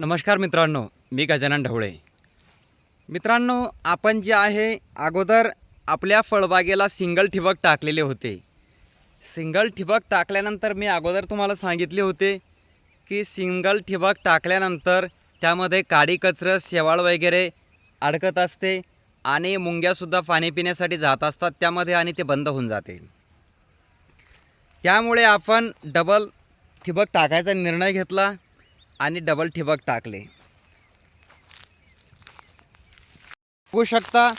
नमस्कार मित्रांनो मी गजानन ढवळे. मित्रांनो आपण जे आहे अगोदर आपल्या फळबागेला सिंगल ठिबक टाकलेले होते. सिंगल ठिबक टाकल्यानंतर मी अगोदर तुम्हाला सांगितले होते की सिंगल ठिबक टाकल्यानंतर त्यामध्ये काडी कचरं शेवाळ वगैरे अडकत असते आणि मुंग्यासुद्धा पाणी पिण्यासाठी जात असतात त्यामध्ये आणि ते बंद होऊन जाते. त्यामुळे आपण डबल ठिबक टाकायचा निर्णय घेतला. आणि डबल ठिबक टाकले. बघू शकता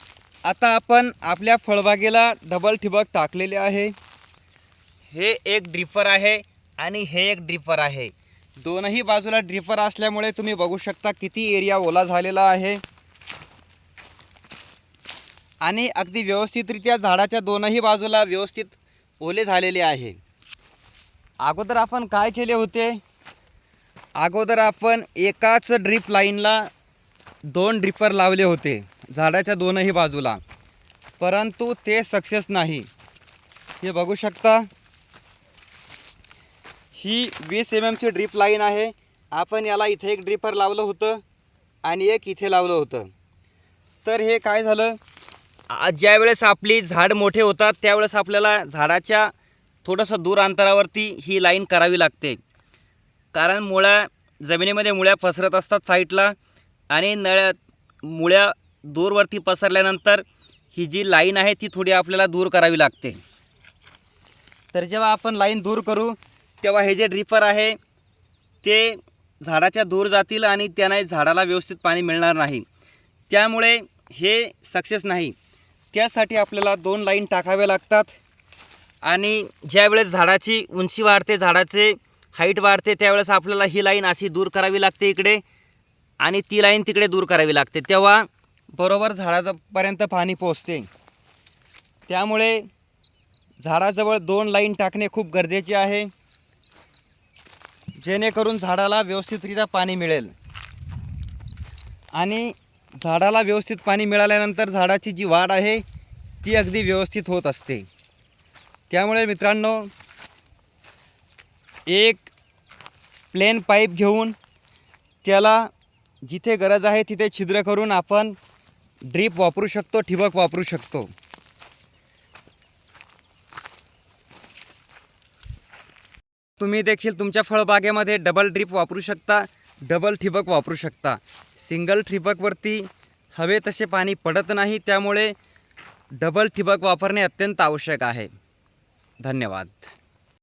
आता आपण आपल्या फळबागेला डबल ठिबक टाकलेले आहे. हे एक ड्रिपर आहे आणि हे एक ड्रिपर आहे. दोनही बाजूला ड्रिपर असल्यामुळे तुम्ही बघू शकता किती एरिया ओला झालेला आहे. आणि अगदी व्यवस्थितरित्या झाडाच्या दोनही बाजूला व्यवस्थित ओले झालेले आहे. अगोदर आपण काय केले होते? अगोदर आपण एकाच ड्रीप लाईनला दोन ड्रिपर लावले होते. झाडाच्या दोनही बाजूला. परंतु ते सक्सेस नाही. हे बघू शकता. ही वीस एम एमची ड्रीप लाईन आहे. आपण याला इथे एक ड्रिपर लावलं होतं आणि एक इथे लावलं होतं. तर हे काय झालं? ज्यावेळेस आपली झाड मोठे होतात त्यावेळेस आपल्याला झाडाच्या थोडंसं दूर अंतरावरती ही लाईन करावी लागते. कारण मुळा जमिनीमध्ये मुळ्या पसरत असतात साईडला आणि नळ्या मुळ्या दूरवरती पसरल्यानंतर ही जी लाईन आहे ती थोडी आपल्याला दूर करावी लागते. तर जेव्हा आपण लाईन दूर करू तेव्हा हे जे ड्रिपर आहे ते झाडाच्या दूर जातील आणि त्याने झाडाला व्यवस्थित पाणी मिळणार नाही. त्यामुळे हे सक्सेस नाही. त्यासाठी आपल्याला दोन लाईन टाकाव्या लागतात आणि ज्यावेळेस झाडाची उंची वाढते झाडाचे हाईट वाढते त्यावेळेस आपल्याला ही लाईन अशी दूर करावी लागते इकडे आणि ती लाईन तिकडे दूर करावी लागते. तेव्हा बरोबर झाडापर्यंत पाणी पोचते त्यामुळे झाडाजवळ दोन लाईन टाकणे खूप गरजेचे आहे. जेणेकरून झाडाला व्यवस्थितरित्या पाणी मिळेल. आणि झाडाला व्यवस्थित पाणी मिळाल्यानंतर झाडाची जी वाढ आहे ती अगदी व्यवस्थित होत असते. त्यामुळे मित्रांनो एक प्लेन पाईप घेऊन त्याला जिथे गरज आहे तिथे छिद्र करून आपण ड्रीप वापरू शकतो ठिबक वापरू शकतो. तुम्ही देखील तुमच्या फळबागेमध्ये डबल ड्रीप वापरू शकता डबल ठिबक वापरू शकता. सिंगल ठिबकवरती हवे तसे पाणी पडत नाही त्यामुळे डबल ठिबक वापरणे अत्यंत आवश्यक आहे. धन्यवाद.